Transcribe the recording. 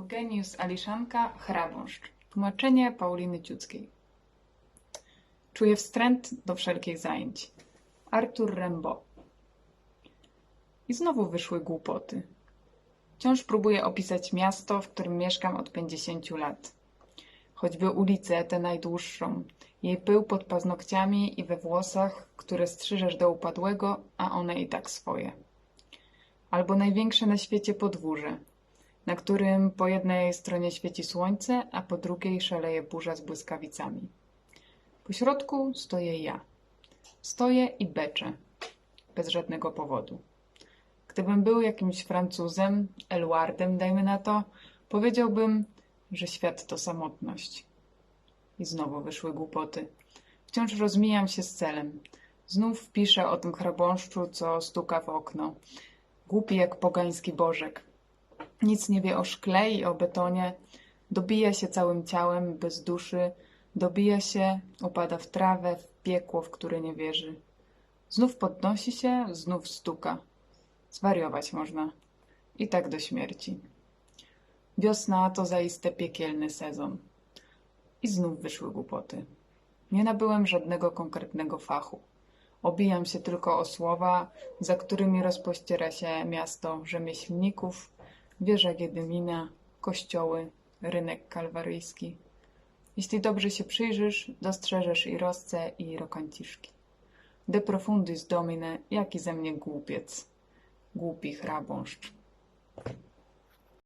Eugeniusz Aliszanka, Hrabąszcz. Tłumaczenie Pauliny Ciuckiej. Czuję wstręt do wszelkich zajęć. Artur Rimbaud. I znowu wyszły głupoty. Wciąż próbuję opisać miasto, w którym mieszkam od 50 lat. Choćby ulicę tę najdłuższą, jej pył pod paznokciami i we włosach, które strzyżesz do upadłego, a one i tak swoje. Albo największe na świecie podwórze, na którym po jednej stronie świeci słońce, a po drugiej szaleje burza z błyskawicami. Po środku stoję ja. Stoję i beczę. Bez żadnego powodu. Gdybym był jakimś Francuzem, Eluardem, dajmy na to, powiedziałbym, że świat to samotność. I znowu wyszły głupoty. Wciąż rozmijam się z celem. Znów piszę o tym chrabąszczu, co stuka w okno. Głupi jak pogański bożek. Nic nie wie o szkle i o betonie. Dobija się całym ciałem, bez duszy. Dobija się, upada w trawę, w piekło, w które nie wierzy. Znów podnosi się, znów stuka. Zwariować można. I tak do śmierci. Wiosna to zaiste piekielny sezon. I znów wyszły głupoty. Nie nabyłem żadnego konkretnego fachu. Obijam się tylko o słowa, za którymi rozpościera się miasto rzemieślników, wieża Giedymina, kościoły, rynek kalwaryjski. Jeśli dobrze się przyjrzysz, dostrzeżesz i rosce, i rokanciszki. De profundis domine, jaki ze mnie głupiec. Głupi hrabąszcz.